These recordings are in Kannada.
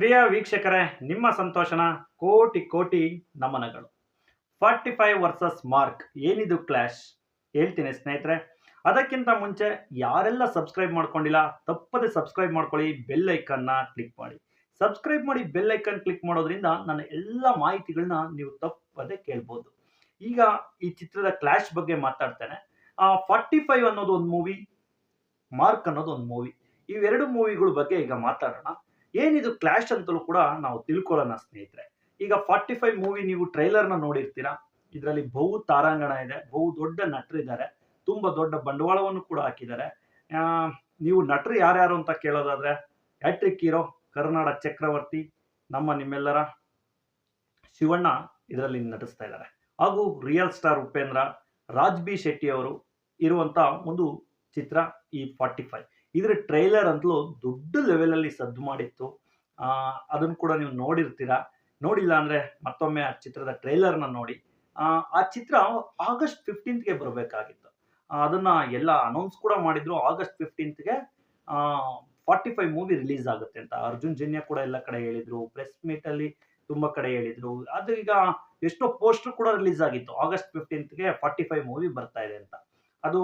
ಪ್ರಿಯ ವೀಕ್ಷಕರೇ, ನಿಮ್ಮ ಸಂತೋಷನ ಕೋಟಿ ಕೋಟಿ ನಮನಗಳು. ಫಾರ್ಟಿ ಫೈವ್ ವರ್ಸಸ್ ಮಾರ್ಕ್, ಏನಿದು ಕ್ಲಾಶ್? ಹೇಳ್ತೀನಿ ಸ್ನೇಹಿತರೆ, ಅದಕ್ಕಿಂತ ಮುಂಚೆ ಯಾರೆಲ್ಲ ಸಬ್ಸ್ಕ್ರೈಬ್ ಮಾಡ್ಕೊಂಡಿಲ್ಲ, ತಪ್ಪದೆ ಸಬ್ಸ್ಕ್ರೈಬ್ ಮಾಡ್ಕೊಳ್ಳಿ, ಬೆಲ್ ಐಕನ್ನ ಕ್ಲಿಕ್ ಮಾಡಿ. ಸಬ್ಸ್ಕ್ರೈಬ್ ಮಾಡಿ, ಬೆಲ್ ಐಕನ್ ಕ್ಲಿಕ್ ಮಾಡೋದ್ರಿಂದ ನನ್ನ ಎಲ್ಲ ಮಾಹಿತಿಗಳನ್ನ ನೀವು ತಪ್ಪದೆ ಕೇಳ್ಬೋದು. ಈಗ ಈ ಚಿತ್ರದ ಕ್ಲಾಶ್ ಬಗ್ಗೆ ಮಾತಾಡ್ತೇನೆ. ಫಾರ್ಟಿ ಫೈವ್ ಅನ್ನೋದು ಒಂದು ಮೂವಿ, ಮಾರ್ಕ್ ಅನ್ನೋದು ಒಂದು ಮೂವಿ. ಇವೆರಡು ಮೂವಿಗಳ ಬಗ್ಗೆ ಈಗ ಮಾತಾಡೋಣ. ಏನಿದು ಕ್ಲಾಶ್ ಅಂತಲೂ ಕೂಡ ನಾವು ತಿಳ್ಕೊಳ್ಳೋಣ ಸ್ನೇಹಿತರೆ. ಈಗ ಫಾರ್ಟಿ ಫೈವ್ ಮೂವಿ ನೀವು ಟ್ರೈಲರ್ನ ನೋಡಿರ್ತೀರಾ? ಇದರಲ್ಲಿ ಬಹು ತಾರಾಂಗಣ ಇದೆ, ಬಹು ದೊಡ್ಡ ನಟರಿದ್ದಾರೆ ತುಂಬ ದೊಡ್ಡ ಬಂಡವಾಳವನ್ನು ಕೂಡ ಹಾಕಿದ್ದಾರೆ. ನೀವು ನಟರು ಯಾರ್ಯಾರು ಅಂತ ಕೇಳೋದಾದ್ರೆ, ಹ್ಯಾಟ್ರಿಕ್ ಹೀರೋ, ಕರ್ನಾಡ ಚಕ್ರವರ್ತಿ, ನಮ್ಮ ನಿಮ್ಮೆಲ್ಲರ ಶಿವಣ್ಣ ಇದರಲ್ಲಿ ನಟಿಸ್ತಾ ಇದ್ದಾರೆ. ಹಾಗೂ real star Upendra Raj B Shetty ಅವರು ಇರುವಂತ ಒಂದು ಚಿತ್ರ ಈ ಫಾರ್ಟಿ ಫೈವ್ ಇದರ ಟ್ರೈಲರ್ ಅಂತಲೂ ದೊಡ್ಡ ಲೆವೆಲಲ್ಲಿ ಸದ್ದು ಮಾಡಿತ್ತು. ಅದನ್ನು ಕೂಡ ನೀವು ನೋಡಿರ್ತೀರಾ? ನೋಡಿಲ್ಲ ಅಂದ್ರೆ ಮತ್ತೊಮ್ಮೆ ಆ ಚಿತ್ರದ ಟ್ರೈಲರ್ನ ನೋಡಿ. ಆ, ಚಿತ್ರ ಆಗಸ್ಟ್ ಫಿಫ್ಟೀನ್ತ್ಗೆ ಬರಬೇಕಾಗಿತ್ತು. ಅದನ್ನ ಎಲ್ಲ ಅನೌನ್ಸ್ ಕೂಡ ಮಾಡಿದ್ರು. ಆಗಸ್ಟ್ ಫಿಫ್ಟೀನ್ತ್ಗೆ ಫಾರ್ಟಿ ಫೈವ್ ಮೂವಿ ರಿಲೀಸ್ ಆಗುತ್ತೆ ಅಂತ. ಅರ್ಜುನ್ ಜನ್ಯ ಕೂಡ ಎಲ್ಲ ಕಡೆ ಹೇಳಿದ್ರು. ಪ್ರೆಸ್ ಮೀಟ್ ಅಲ್ಲಿ ತುಂಬಾ ಕಡೆ ಹೇಳಿದ್ರು. ಅದು ಈಗ ಎಷ್ಟೋ ಪೋಸ್ಟರ್ ಕೂಡ ರಿಲೀಸ್ ಆಗಿತ್ತು. ಆಗಸ್ಟ್ ಫಿಫ್ಟೀನ್ತ್ಗೆ ಫಾರ್ಟಿ ಫೈವ್ ಮೂವಿ ಬರ್ತಾ ಇದೆ ಅಂತ. ಅದು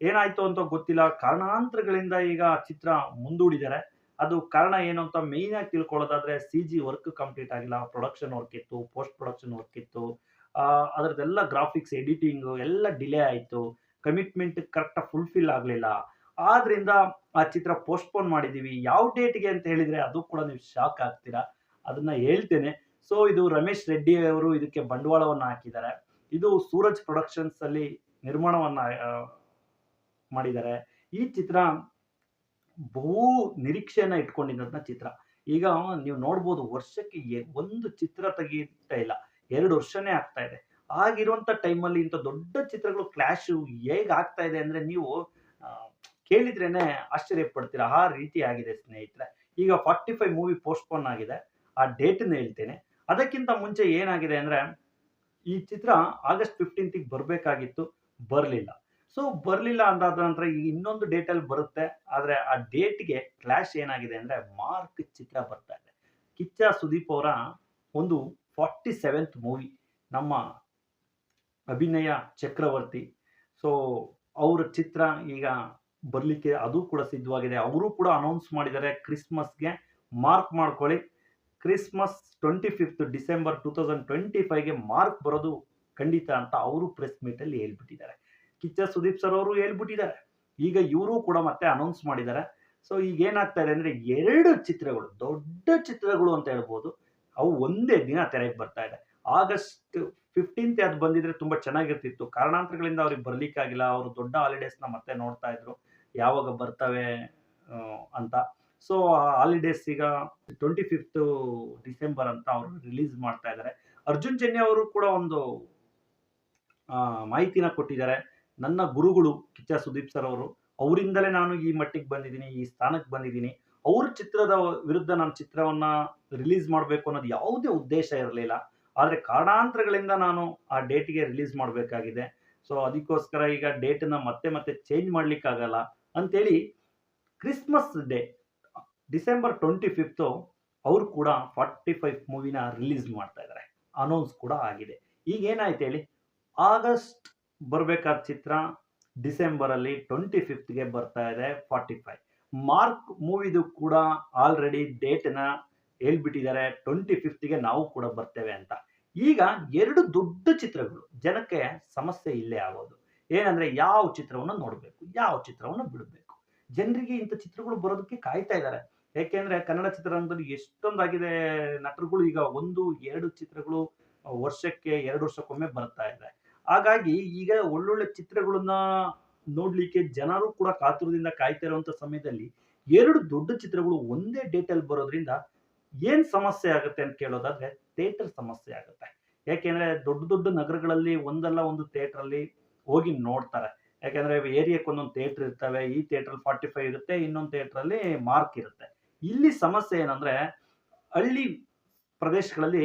ಏನಾಯ್ತು ಅಂತ ಗೊತ್ತಿಲ್ಲ. ಕಾರಣಾಂತರಗಳಿಂದ ಈಗ ಚಿತ್ರ ಮುಂದೂಡಿದ್ದಾರೆ. ಅದು ಕಾರಣ ಏನು ಅಂತ ಮೇಯ್ನ್ ಆಗಿ ತಿಳ್ಕೊಳ್ಳೋದಾದ್ರೆ ಸಿ ಜಿ ವರ್ಕ್ ಕಂಪ್ಲೀಟ್ ಆಗಿಲ್ಲ. ಪ್ರೊಡಕ್ಷನ್ ವರ್ಕ್ ಇತ್ತು ಪೋಸ್ಟ್ ಪ್ರೊಡಕ್ಷನ್ ವರ್ಕ್ ಇತ್ತು. ಅದರದ್ದೆಲ್ಲ ಗ್ರಾಫಿಕ್ಸ್ ಎಡಿಟಿಂಗ್ ಎಲ್ಲ ಡಿಲೇ ಆಯಿತು. ಕಮಿಟ್ಮೆಂಟ್ ಕರೆಕ್ಟಾಗಿ ಫುಲ್ಫಿಲ್ ಆಗಲಿಲ್ಲ. ಆದ್ರಿಂದ ಆ ಚಿತ್ರ ಪೋಸ್ಟ್ಪೋನ್ ಮಾಡಿದೀವಿ. ಯಾವ ಡೇಟ್ಗೆ ಅಂತ ಹೇಳಿದ್ರೆ ಅದು ಕೂಡ ನೀವು ಶಾಕ್ ಆಗ್ತೀರಾ. ಅದನ್ನ ಹೇಳ್ತೇನೆ. ಸೊ ಇದು ರಮೇಶ್ ರೆಡ್ಡಿ ಅವರು ಇದಕ್ಕೆ ಬಂಡವಾಳವನ್ನ ಹಾಕಿದ್ದಾರೆ. ಇದು ಸೂರಜ್ ಪ್ರೊಡಕ್ಷನ್ಸ್ ಅಲ್ಲಿ ನಿರ್ಮಾಣವನ್ನ ಮಾಡಿದ್ದಾರೆ. ಈ ಚಿತ್ರ ಬಹು ನಿರೀಕ್ಷೆಯನ್ನ ಇಟ್ಕೊಂಡಿದ್ದಂಥ ಚಿತ್ರ. ಈಗ ನೀವು ನೋಡ್ಬೋದು ವರ್ಷಕ್ಕೆ ಒಂದು ಚಿತ್ರ ತೆಗೀತಾ ಇಲ್ಲ. ಎರಡು ವರ್ಷನೇ ಆಗ್ತಾ ಇದೆ. ಆಗಿರುವಂತ ಟೈಮಲ್ಲಿ ಇಂಥ ದೊಡ್ಡ ಚಿತ್ರಗಳು ಕ್ಲಾಶ್ ಹೇಗೆ ಆಗ್ತಾ ಇದೆ ಅಂದ್ರೆ ನೀವು ಕೇಳಿದ್ರೇನೆ ಆಶ್ಚರ್ಯ ಪಡ್ತೀರಾ ಆ ರೀತಿ ಆಗಿದೆ ಸ್ನೇಹಿತರೆ. ಈಗ ಫಾರ್ಟಿ ಫೈವ್ ಮೂವಿ ಪೋಸ್ಟ್ಪೋನ್ ಆಗಿದೆ. ಆ ಡೇಟನ್ನ ಹೇಳ್ತೇನೆ. ಅದಕ್ಕಿಂತ ಮುಂಚೆ ಏನಾಗಿದೆ ಅಂದ್ರೆ ಈ ಚಿತ್ರ ಆಗಸ್ಟ್ ಫಿಫ್ಟೀನ್ತಿಗೆ ಬರಬೇಕಾಗಿತ್ತು. ಬರಲಿಲ್ಲ. ಸೊ ಬರಲಿಲ್ಲ ಅಂದಾದ ನಂತರ ಇನ್ನೊಂದು ಡೇಟಲ್ಲಿ ಬರುತ್ತೆ. ಆದರೆ ಆ ಡೇಟ್ಗೆ ಕ್ಲಾಶ್ ಏನಾಗಿದೆ ಅಂದರೆ ಮಾರ್ಕ್ ಚಿತ್ರ ಬರ್ತಾ ಇದೆ. ಕಿಚ್ಚ ಸುದೀಪ್ ಅವರ ಒಂದು ಫಾರ್ಟಿ ಸೆವೆಂತ್ ಮೂವಿ ನಮ್ಮ ಅಭಿನಯ ಚಕ್ರವರ್ತಿ. ಸೊ ಅವರ ಚಿತ್ರ ಈಗ ಬರಲಿಕ್ಕೆ ಅದು ಕೂಡ ಸಿದ್ಧವಾಗಿದೆ. ಅವರು ಕೂಡ ಅನೌನ್ಸ್ ಮಾಡಿದ್ದಾರೆ ಕ್ರಿಸ್ಮಸ್ಗೆ ಮಾರ್ಕ್ ಮಾಡ್ಕೊಳ್ಳಿ. Christmas twenty fifth December two thousand twenty ಫೈವ್ಗೆ Mark ಬರೋದು ಖಂಡಿತ ಅಂತ ಅವರು ಪ್ರೆಸ್ ಮೀಟಲ್ಲಿ ಹೇಳ್ಬಿಟ್ಟಿದ್ದಾರೆ. ಕಿಚ್ಚ ಸುದೀಪ್ ಸರ್ ಅವರು ಹೇಳ್ಬಿಟ್ಟಿದ್ದಾರೆ. ಈಗ ಇವರು ಕೂಡ ಮತ್ತೆ ಅನೌನ್ಸ್ ಮಾಡಿದ್ದಾರೆ. ಸೊ ಈಗ ಏನಾಗ್ತಾ ಇದೆ ಅಂದ್ರೆ ಎರಡು ಚಿತ್ರಗಳು, ದೊಡ್ಡ ಚಿತ್ರಗಳು ಅಂತ ಹೇಳ್ಬೋದು. ಅವು ಒಂದೇ ದಿನ ತೆರೆಗೆ ಬರ್ತಾ ಇದೆ. ಆಗಸ್ಟ್ ಫಿಫ್ಟೀನ್ತ್ ಅದು ಬಂದಿದ್ರೆ ತುಂಬಾ ಚೆನ್ನಾಗಿರ್ತಿತ್ತು. ಕಾರಣಾಂತರಗಳಿಂದ ಅವ್ರಿಗೆ ಬರ್ಲಿಕ್ಕಾಗಿಲ್ಲ. ಅವರು ದೊಡ್ಡ ಹಾಲಿಡೇಸ್ನ ಮತ್ತೆ ನೋಡ್ತಾ ಇದ್ರು. ಯಾವಾಗ ಬರ್ತವೆ ಅಂತ. ಸೊ ಆ ಹಾಲಿಡೇಸ್ ಈಗ ಟ್ವೆಂಟಿ ಫಿಫ್ತ್ ಡಿಸೆಂಬರ್ ಅಂತ ಅವರು ರಿಲೀಸ್ ಮಾಡ್ತಾ ಇದ್ದಾರೆ. ಅರ್ಜುನ್ ಜನ್ಯ ಅವರು ಕೂಡ ಒಂದು ಮಾಹಿತಿನ ಕೊಟ್ಟಿದ್ದಾರೆ. ನನ್ನ ಗುರುಗಳು ಕಿಚ್ಚ ಸುದೀಪ್ ಸರ್ ಅವರು, ಅವರಿಂದಲೇ ನಾನು ಈ ಮಟ್ಟಿಗೆ ಬಂದಿದ್ದೀನಿ, ಈ ಸ್ಥಾನಕ್ಕೆ ಬಂದಿದ್ದೀನಿ. ಅವ್ರ ಚಿತ್ರದ ವಿರುದ್ಧ ನಾನು ಚಿತ್ರವನ್ನ ರಿಲೀಸ್ ಮಾಡಬೇಕು ಅನ್ನೋದು ಯಾವುದೇ ಉದ್ದೇಶ ಇರಲಿಲ್ಲ. ಆದರೆ ಕಾರಣಾಂತರಗಳಿಂದ ನಾನು ಆ ಡೇಟ್ಗೆ ರಿಲೀಸ್ ಮಾಡಬೇಕಾಗಿದೆ. ಸೊ ಅದಕ್ಕೋಸ್ಕರ ಈಗ ಡೇಟನ್ನ ಮತ್ತೆ ಮತ್ತೆ ಚೇಂಜ್ ಮಾಡಲಿಕ್ಕಾಗಲ್ಲ. ಅಂತೇಳಿ Christmas day December twenty fifth ಅವರು ಕೂಡ ಫಾರ್ಟಿ ಫೈವ್ ಮೂವಿನ ರಿಲೀಸ್ ಮಾಡ್ತಾ ಇದ್ದಾರೆ ಅನೌನ್ಸ್ ಕೂಡ ಆಗಿದೆ. ಈಗ ಏನಾಯ್ತು ಹೇಳಿ? ಆಗಸ್ಟ್ ಬರಬೇಕಾದ ಚಿತ್ರ ಡಿಸೆಂಬರಲ್ಲಿ ಟ್ವೆಂಟಿ ಫಿಫ್ತ್ಗೆ ಬರ್ತಾ ಇದೆ, ಫಾರ್ಟಿ ಫೈವ್. ಮಾರ್ಕ್ ಮೂವಿದು ಕೂಡ ಆಲ್ರೆಡಿ ಡೇಟನ್ನ ಹೇಳ್ಬಿಟ್ಟಿದ್ದಾರೆ, ಟ್ವೆಂಟಿ ಫಿಫ್ತ್ಗೆ ನಾವು ಕೂಡ ಬರ್ತೇವೆ ಅಂತ. ಈಗ ಎರಡು ದೊಡ್ಡ ಚಿತ್ರಗಳು, ಜನಕ್ಕೆ ಸಮಸ್ಯೆ ಇಲ್ಲೇ ಆಗೋದು. ಏನಂದ್ರೆ ಯಾವ ಚಿತ್ರವನ್ನು ನೋಡಬೇಕು, ಯಾವ ಚಿತ್ರವನ್ನು ಬಿಡಬೇಕು? ಜನರಿಗೆ ಇಂಥ ಚಿತ್ರಗಳು ಬರೋದಕ್ಕೆ ಕಾಯ್ತಾ ಇದ್ದಾರೆ. ಯಾಕೆಂದ್ರೆ ಕನ್ನಡ ಚಿತ್ರರಂಗದಲ್ಲಿ ಎಷ್ಟೊಂದಾಗಿದೆ ನಟರುಗಳು, ಈಗ ಒಂದು, ಎರಡು ಚಿತ್ರಗಳು ವರ್ಷಕ್ಕೆ ಎರಡು ವರ್ಷಕ್ಕೊಮ್ಮೆ ಬರ್ತಾ ಇದೆ. ಹಾಗಾಗಿ ಈಗ ಒಳ್ಳೊಳ್ಳೆ ಚಿತ್ರಗಳನ್ನ ನೋಡ್ಲಿಕ್ಕೆ ಜನರು ಕೂಡ ಕಾತುರದಿಂದ ಕಾಯ್ತಾ ಇರುವಂತ ಸಮಯದಲ್ಲಿ ಎರಡು ದೊಡ್ಡ ಚಿತ್ರಗಳು ಒಂದೇ ಡೇಟಲ್ಲಿ ಬರೋದ್ರಿಂದ ಏನ್ ಸಮಸ್ಯೆ ಆಗುತ್ತೆ ಅಂತ ಕೇಳೋದಾದ್ರೆ ಥಿಯೇಟರ್ ಸಮಸ್ಯೆ ಆಗುತ್ತೆ. ಯಾಕೆಂದ್ರೆ ದೊಡ್ಡ ದೊಡ್ಡ ನಗರಗಳಲ್ಲಿ ಒಂದಲ್ಲ ಒಂದು ಥಿಯೇಟರ್ ಅಲ್ಲಿ ಹೋಗಿ ನೋಡ್ತಾರೆ. ಯಾಕೆಂದ್ರೆ ಏರಿಯಾಕ್ಕೆ ಒಂದೊಂದು ಥಿಯೇಟರ್ ಇರ್ತವೆ, ಈ ಥಿಯೇಟರ್ ಫಾರ್ಟಿ ಫೈವ್ ಇರುತ್ತೆ, ಇನ್ನೊಂದು ಥಿಯೇಟರ್ ಅಲ್ಲಿ ಮಾರ್ಕ್ ಇರುತ್ತೆ. ಇಲ್ಲಿ ಸಮಸ್ಯೆ ಏನಂದ್ರೆ ಹಳ್ಳಿ ಪ್ರದೇಶಗಳಲ್ಲಿ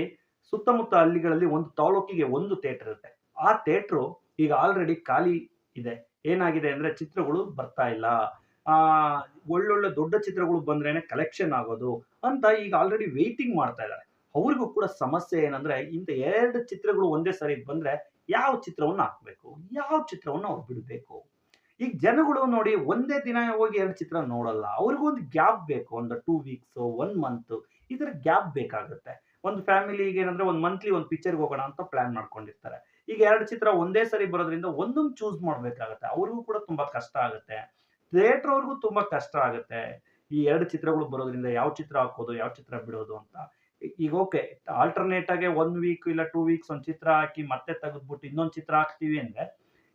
ಸುತ್ತಮುತ್ತ ಹಳ್ಳಿಗಳಲ್ಲಿ ಒಂದು ತಾಲೂಕಿಗೆ ಒಂದು ಥಿಯೇಟರ್ ಇರುತ್ತೆ. ಆ ಥಿಯೇಟ್ರು ಈಗ ಆಲ್ರೆಡಿ ಖಾಲಿ ಇದೆ. ಏನಾಗಿದೆ ಅಂದ್ರೆ ಚಿತ್ರಗಳು ಬರ್ತಾ ಇಲ್ಲ. ಒಳ್ಳೊಳ್ಳೆ ದೊಡ್ಡ ಚಿತ್ರಗಳು ಬಂದ್ರೇನೆ ಕಲೆಕ್ಷನ್ ಆಗೋದು ಅಂತ ಈಗ ಆಲ್ರೆಡಿ ವೇಟಿಂಗ್ ಮಾಡ್ತಾ ಇದ್ದಾರೆ. ಅವ್ರಿಗೂ ಕೂಡ ಸಮಸ್ಯೆ ಏನಂದ್ರೆ ಇಂಥ ಎರಡು ಚಿತ್ರಗಳು ಒಂದೇ ಸರಿ ಬಂದ್ರೆ ಯಾವ ಚಿತ್ರವನ್ನು ಹಾಕ್ಬೇಕು? ಯಾವ ಚಿತ್ರವನ್ನು ಅವ್ರು ಬಿಡಬೇಕು? ಈಗ ಜನಗಳು ನೋಡಿ ಒಂದೇ ದಿನ ಹೋಗಿ ಎರಡು ಚಿತ್ರ ನೋಡಲ್ಲ. ಅವ್ರಿಗೂ ಒಂದು ಗ್ಯಾಪ್ ಬೇಕು, ಒಂದು ಟೂ ವೀಕ್ಸ್ ಒನ್ ಮಂತ್ ಥರ ಗ್ಯಾಪ್ ಬೇಕಾಗುತ್ತೆ. ಒಂದು ಫ್ಯಾಮಿಲಿಗೆ ಏನಂದ್ರೆ ಒಂದು ಮಂತ್ಲಿ ಒಂದು ಪಿಕ್ಚರ್ಗೆ ಹೋಗೋಣ ಅಂತ ಪ್ಲಾನ್ ಮಾಡ್ಕೊಂಡಿರ್ತಾರೆ. ಈಗ ಎರಡು ಚಿತ್ರ ಒಂದೇ ಸರಿ ಬರೋದ್ರಿಂದ ಒಂದೊಂದು ಚೂಸ್ ಮಾಡ್ಬೇಕಾಗತ್ತೆ. ಅವ್ರಿಗೂ ಕೂಡ ತುಂಬಾ ಕಷ್ಟ ಆಗುತ್ತೆ. ಥಿಯೇಟರ್ ಅವ್ರಿಗೂ ತುಂಬಾ ಕಷ್ಟ ಆಗುತ್ತೆ. ಈ ಎರಡು ಚಿತ್ರಗಳು ಬರೋದ್ರಿಂದ ಯಾವ ಚಿತ್ರ ಹಾಕೋದು, ಯಾವ ಚಿತ್ರ ಬಿಡೋದು ಅಂತ. ಈಗ ಓಕೆ ಆಲ್ಟರ್ನೇಟ್ ಆಗಿ ಒನ್ ವೀಕ್ ಇಲ್ಲ ಟೂ ವೀಕ್ಸ್ ಒಂದು ಚಿತ್ರ ಹಾಕಿ ಮತ್ತೆ ತೆಗೆದ್ಬಿಟ್ಟು ಇನ್ನೊಂದು ಚಿತ್ರ ಹಾಕ್ತೀವಿ ಅಂದ್ರೆ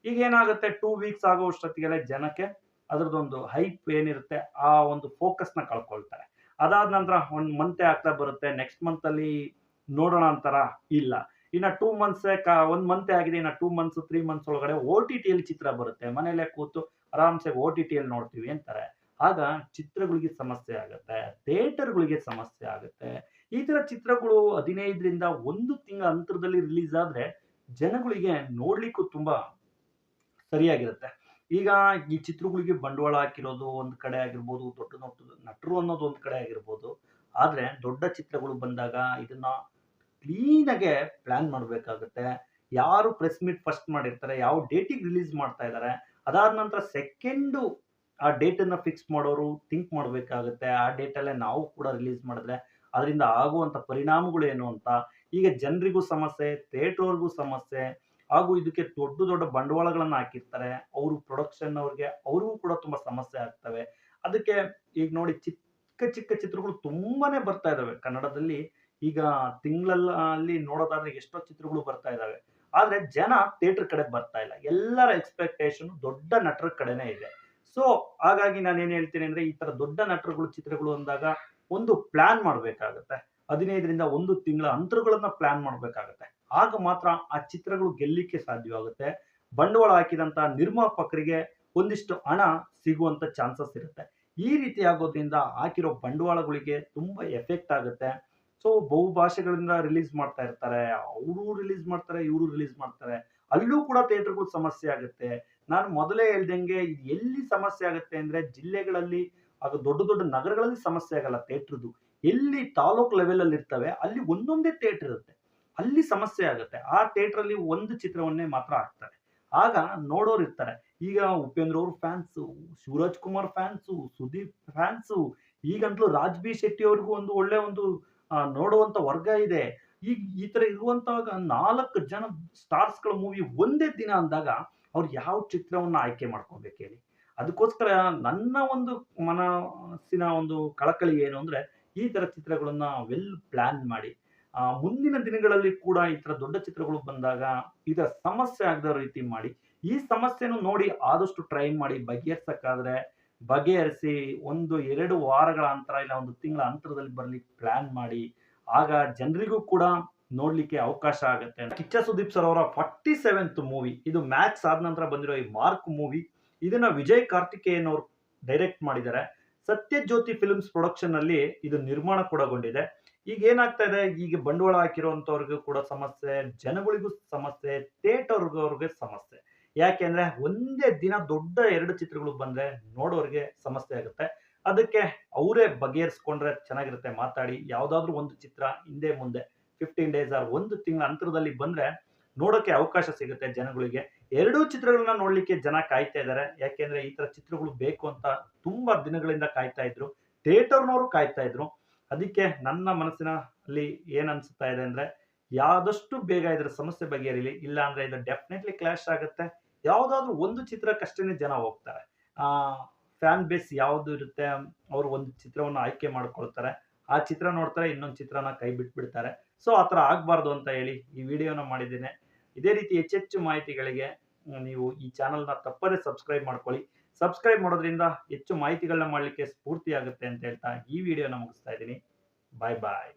ಈಗ ಏನಾಗುತ್ತೆ? ಟೂ ವೀಕ್ಸ್ ಆಗೋ ಅಷ್ಟೊತ್ತಿಗೆಲ್ಲ ಜನಕ್ಕೆ ಅದ್ರದ್ದೊಂದು ಹೈಪ್ ಏನಿರುತ್ತೆ, ಆ ಒಂದು ಫೋಕಸ್ನ ಕಳ್ಕೊಳ್ತಾರೆ. ಅದಾದ ನಂತರ ಒಂದು ಮಂತೆ ಆಗ್ತಾ ಬರುತ್ತೆ ನೆಕ್ಸ್ಟ್ ಮಂತ್ ಅಲ್ಲಿ ನೋಡೋಣ ಅಂತಾರ ಇಲ್ಲ. ಇನ್ನ ಟೂ ಮಂತ್ಸ್ ಒಂದ್ ಮಂತ್ ಆಗಿದೆ, ಇನ್ನ ಟೂ ಮಂತ್ಸ್ ತ್ರೀ ಮಂತ್ಸ್ ಒಳಗಡೆ ಓ ಟಿ ಟಿಯಲ್ಲಿ ಚಿತ್ರ ಬರುತ್ತೆ. ಮನೆಯಲ್ಲೇ ಕೂತು ಆರಾಮ್ಸೆ ಓ ಟಿ ಟಿಯಲ್ಲಿ ನೋಡ್ತೀವಿ ಅಂತಾರೆ. ಆಗ ಚಿತ್ರಗಳಿಗೆ ಸಮಸ್ಯೆ ಆಗುತ್ತೆ, ಥಿಯೇಟರ್ಗಳಿಗೆ ಸಮಸ್ಯೆ ಆಗುತ್ತೆ. ಈ ತರ ಚಿತ್ರಗಳು ಹದಿನೈದರಿಂದ ಒಂದು ತಿಂಗಳ ಅಂತರದಲ್ಲಿ ರಿಲೀಸ್ ಆದ್ರೆ ಜನಗಳಿಗೆ ನೋಡ್ಲಿಕ್ಕೂ ತುಂಬಾ ಸರಿಯಾಗಿರುತ್ತೆ. ಈಗ ಈ ಚಿತ್ರಗಳಿಗೆ ಬಂಡವಾಳ ಹಾಕಿರೋದು ಒಂದು ಕಡೆ ಆಗಿರ್ಬೋದು, ದೊಡ್ಡ ದೊಡ್ಡ ನಟರು ಅನ್ನೋದು ಒಂದು ಕಡೆ ಆಗಿರ್ಬೋದು. ಆದ್ರೆ ದೊಡ್ಡ ಚಿತ್ರಗಳು ಬಂದಾಗ ಇದನ್ನ ಕ್ಲೀನಾಗೆ ಪ್ಲ್ಯಾನ್ ಮಾಡಬೇಕಾಗುತ್ತೆ. ಯಾರು ಪ್ರೆಸ್ ಮೀಟ್ ಫಸ್ಟ್ ಮಾಡಿರ್ತಾರೆ, ಯಾವ ಡೇಟಿಗೆ ರಿಲೀಸ್ ಮಾಡ್ತಾ ಇದ್ದಾರೆ ಅದಾದ ನಂತರ ಸೆಕೆಂಡು ಆ ಡೇಟನ್ನು ಫಿಕ್ಸ್ ಮಾಡೋರು ಥಿಂಕ್ ಮಾಡಬೇಕಾಗುತ್ತೆ. ಆ ಡೇಟಲ್ಲೇ ನಾವು ಕೂಡ ರಿಲೀಸ್ ಮಾಡಿದ್ರೆ ಅದರಿಂದ ಆಗುವಂಥ ಪರಿಣಾಮಗಳು ಏನು ಅಂತ, ಈಗ ಜನರಿಗೂ ಸಮಸ್ಯೆ ಥಿಯೇಟ್ರವ್ರಿಗೂ ಸಮಸ್ಯೆ, ಹಾಗೂ ಇದಕ್ಕೆ ದೊಡ್ಡ ದೊಡ್ಡ ಬಂಡವಾಳಗಳನ್ನು ಹಾಕಿರ್ತಾರೆ. ಅವರು ಪ್ರೊಡಕ್ಷನ್ ಅವ್ರಿಗೆ, ಅವ್ರಿಗೂ ಕೂಡ ತುಂಬ ಸಮಸ್ಯೆ ಆಗ್ತವೆ. ಅದಕ್ಕೆ ಈಗ ನೋಡಿ ಚಿಕ್ಕ ಚಿಕ್ಕ ಚಿತ್ರಗಳು ತುಂಬಾನೇ ಬರ್ತಾ ಇದ್ದಾವೆ ಕನ್ನಡದಲ್ಲಿ. ಈಗ ತಿಂಗಳಲ್ಲ ಅಲ್ಲಿ ನೋಡೋದಾದ್ರೆ ಎಷ್ಟೋ ಚಿತ್ರಗಳು ಬರ್ತಾ ಇದಾವೆ. ಆದ್ರೆ ಜನ ಥಿಯೇಟರ್ ಕಡೆ ಬರ್ತಾ ಇಲ್ಲ. ಎಲ್ಲರ ಎಕ್ಸ್ಪೆಕ್ಟೇಷನ್ ದೊಡ್ಡ ನಟರ ಕಡೆನೇ ಇದೆ. ಸೊ, ಹಾಗಾಗಿ ನಾನು ಏನ್ ಹೇಳ್ತೀನಿ ಅಂದ್ರೆ ಈ ತರ ದೊಡ್ಡ ನಟರುಗಳು, ಚಿತ್ರಗಳು ಅಂದಾಗ ಒಂದು ಪ್ಲಾನ್ ಮಾಡ್ಬೇಕಾಗತ್ತೆ. ಹದಿನೈದರಿಂದ ಒಂದು ತಿಂಗಳ ಅಂತರಗಳನ್ನ ಪ್ಲಾನ್ ಮಾಡ್ಬೇಕಾಗತ್ತೆ. ಆಗ ಮಾತ್ರ ಆ ಚಿತ್ರಗಳು ಗೆಲ್ಲಿಕ್ಕೆ ಸಾಧ್ಯವಾಗುತ್ತೆ. ಬಂಡವಾಳ ಹಾಕಿದಂತ ನಿರ್ಮಾಪಕರಿಗೆ ಒಂದಿಷ್ಟು ಹಣ ಸಿಗುವಂತ ಚಾನ್ಸಸ್ ಇರುತ್ತೆ. ಈ ರೀತಿ ಆಗೋದ್ರಿಂದ ಹಾಕಿರೋ ಬಂಡವಾಳಗಳಿಗೆ ತುಂಬಾ ಎಫೆಕ್ಟ್ ಆಗುತ್ತೆ. ಸೊ ಬಹು ಭಾಷೆಗಳಿಂದ ರಿಲೀಸ್ ಮಾಡ್ತಾ ಇರ್ತಾರೆ. ಅವರು ರಿಲೀಸ್ ಮಾಡ್ತಾರೆ, ಇವರು ರಿಲೀಸ್ ಮಾಡ್ತಾರೆ. ಅಲ್ಲೂ ಕೂಡ ಥಿಯೇಟರ್ಗಳು ಸಮಸ್ಯೆ ಆಗುತ್ತೆ. ನಾನು ಮೊದಲೇ ಹೇಳ್ದಂಗೆ ಎಲ್ಲಿ ಸಮಸ್ಯೆ ಆಗುತ್ತೆ ಅಂದ್ರೆ, ಜಿಲ್ಲೆಗಳಲ್ಲಿ ಹಾಗೂ ದೊಡ್ಡ ದೊಡ್ಡ ನಗರಗಳಲ್ಲಿ ಸಮಸ್ಯೆ ಆಗಲ್ಲ ಥಿಯೇಟರ್ದು ಎಲ್ಲಿ ತಾಲೂಕ್ ಲೆವೆಲ್ ಅಲ್ಲಿ ಇರ್ತವೆ, ಅಲ್ಲಿ ಒಂದೊಂದೇ ಥಿಯೇಟರ್ ಇರುತ್ತೆ. ಅಲ್ಲಿ ಸಮಸ್ಯೆ ಆಗುತ್ತೆ. ಆ ಥಿಯೇಟರ್ ಅಲ್ಲಿ ಒಂದು ಚಿತ್ರವನ್ನೇ ಮಾತ್ರ ಹಾಕ್ತಾರೆ. ಆಗ ನೋಡೋರು ಇರ್ತಾರೆ. ಈಗ ಉಪೇಂದ್ರ ಅವ್ರ fans Shivaraj Kumar fans Sudeep fans ಈಗಂತಲೂ Raj B Shetty ಅವ್ರಿಗೂ ಒಂದು ಒಳ್ಳೆ ಒಂದು ನೋಡುವಂತ ವರ್ಗ ಇದೆ. ಈಗ ಈ ತರ ಇರುವಂತಹ ನಾಲ್ಕು ಜನ ಸ್ಟಾರ್ಸ್ಗಳ ಮೂವಿ ಒಂದೇ ದಿನ ಅಂದಾಗ ಅವ್ರು ಯಾವ ಚಿತ್ರವನ್ನ ಆಯ್ಕೆ ಮಾಡ್ಕೊಬೇಕು ಹೇಳಿ. ಅದಕ್ಕೋಸ್ಕರ ನನ್ನ ಒಂದು ಮನಸ್ಸಿನ ಒಂದು ಕಳಕಳಿ ಏನು ಅಂದ್ರೆ ಈ ತರ ಚಿತ್ರಗಳನ್ನ ವೆಲ್ ಪ್ಲಾನ್ ಮಾಡಿ. ಮುಂದಿನ ದಿನಗಳಲ್ಲಿ ಕೂಡ ಈ ತರ ದೊಡ್ಡ ಚಿತ್ರಗಳು ಬಂದಾಗ ಇದರ ಸಮಸ್ಯೆ ಆಗದ ರೀತಿ ಮಾಡಿ. ಈ ಸಮಸ್ಯೆನು ನೋಡಿ ಆದಷ್ಟು ಟ್ರೈ ಮಾಡಿ ಬಗೆಹರಿಸಕ್ಕಾದ್ರೆ ಬಗೆಹರಿಸಿ ಒಂದು ಎರಡು ವಾರಗಳ ಅಂತರ ಇಲ್ಲ, ಒಂದು ತಿಂಗಳ ಅಂತರದಲ್ಲಿ ಬರ್ಲಿಕ್ಕೆ ಪ್ಲಾನ್ ಮಾಡಿ, ಆಗ ಜನರಿಗೂ ಕೂಡ ನೋಡ್ಲಿಕ್ಕೆ ಅವಕಾಶ ಆಗುತ್ತೆ. ಕಿಚ್ಚ ಸುದೀಪ್ ಸರ್ ಅವರ ಫಾರ್ಟಿ ಸೆವೆಂತ್ ಮೂವಿ ಇದು ಮ್ಯಾಕ್ಸ್ ಆದ ನಂತರ ಬಂದಿರೋ ಈ ಮಾರ್ಕ್ ಮೂವಿ ಇದನ್ನ ವಿಜಯ್ ಕಾರ್ತಿಕೇಯನ್ ಅವರು ಡೈರೆಕ್ಟ್ ಮಾಡಿದ್ದಾರೆ. ಸತ್ಯಜ್ಯೋತಿ ಫಿಲ್ಮ್ಸ್ ಪ್ರೊಡಕ್ಷನ್ ಅಲ್ಲಿ ಇದು ನಿರ್ಮಾಣ ಕೂಡಗೊಂಡಿದೆ ಈಗ ಏನಾಗ್ತಾ ಇದೆ? ಈಗ ಬಂಡವಾಳ ಹಾಕಿರುವಂತವ್ರಿಗೂ ಕೂಡ ಸಮಸ್ಯೆ, ಜನಗಳಿಗೂ ಸಮಸ್ಯೆ ಥಿಯೇಟರ್ಗೆ ಸಮಸ್ಯೆ. ಯಾಕೆಂದ್ರೆ ಒಂದೇ ದಿನ ದೊಡ್ಡ ಎರಡು ಚಿತ್ರಗಳು ಬಂದ್ರೆ ನೋಡೋರಿಗೆ ಸಮಸ್ಯೆ ಆಗುತ್ತೆ. ಅದಕ್ಕೆ ಅವರೇ ಬಗೆಹರಿಸ್ಕೊಂಡ್ರೆ ಚೆನ್ನಾಗಿರುತ್ತೆ ಮಾತಾಡಿ. ಯಾವ್ದಾದ್ರು ಒಂದು ಚಿತ್ರ ಹಿಂದೆ ಮುಂದೆ ಫಿಫ್ಟೀನ್ ಡೇಸ್ ಆರ್ ಒಂದು ತಿಂಗಳ ಅಂತರದಲ್ಲಿ ಬಂದ್ರೆ ನೋಡೋಕೆ ಅವಕಾಶ ಸಿಗುತ್ತೆ ಜನಗಳಿಗೆ. ಎರಡೂ ಚಿತ್ರಗಳನ್ನ ನೋಡ್ಲಿಕ್ಕೆ ಜನ ಕಾಯ್ತಾ ಇದ್ದಾರೆ. ಯಾಕೆಂದ್ರೆ ಈ ತರ ಚಿತ್ರಗಳು ಬೇಕು ಅಂತ ತುಂಬಾ ದಿನಗಳಿಂದ ಕಾಯ್ತಾ ಇದ್ರು. ಥಿಯೇಟರ್ನವರು ಕಾಯ್ತಾ ಇದ್ರು. ಅದಕ್ಕೆ ನನ್ನ ಮನಸ್ಸಿನಲ್ಲಿ ಏನ್ ಅನ್ಸುತ್ತಾ ಇದೆ ಅಂದ್ರೆ ಯಾದಷ್ಟು ಬೇಗ ಇದ್ರ ಸಮಸ್ಯೆ ಬಗೆಹರಿಲಿ, ಇಲ್ಲ ಅಂದ್ರೆ ಇದು ಡೆಫಿನೆಟ್ಲಿ ಕ್ಲಾಶ್ ಆಗುತ್ತೆ. ಯಾವುದಾದ್ರೂ ಒಂದು ಚಿತ್ರಕ್ಕಷ್ಟೇ ಜನ ಹೋಗ್ತಾರೆ. ಫ್ಯಾನ್ ಬೇಸ್ ಯಾವುದು ಇರುತ್ತೆ, ಅವರು ಒಂದು ಚಿತ್ರವನ್ನು ಆಯ್ಕೆ ಮಾಡ್ಕೊಳ್ತಾರೆ. ಆ ಚಿತ್ರ ನೋಡ್ತಾರೆ, ಇನ್ನೊಂದು ಚಿತ್ರನ ಕೈ ಬಿಟ್ಬಿಡ್ತಾರೆ. ಸೊ ಆ ಥರ ಆಗಬಾರ್ದು ಅಂತ ಹೇಳಿ ಈ ವಿಡಿಯೋನ ಮಾಡಿದ್ದೇನೆ. ಇದೇ ರೀತಿ ಹೆಚ್ಚೆಚ್ಚು ಮಾಹಿತಿಗಳಿಗೆ ನೀವು ಈ ಚಾನಲ್ನ ತಪ್ಪದೇ ಸಬ್ಸ್ಕ್ರೈಬ್ ಮಾಡ್ಕೊಳ್ಳಿ. ಸಬ್ಸ್ಕ್ರೈಬ್ ಮಾಡೋದ್ರಿಂದ ಹೆಚ್ಚು ಮಾಹಿತಿಗಳನ್ನ ಮಾಡಲಿಕ್ಕೆ ಸ್ಫೂರ್ತಿ ಆಗುತ್ತೆ ಅಂತ ಹೇಳ್ತಾ ಈ ವಿಡಿಯೋನ ಮುಗಿಸ್ತಾ ಇದ್ದೀನಿ. ಬಾಯ್ ಬಾಯ್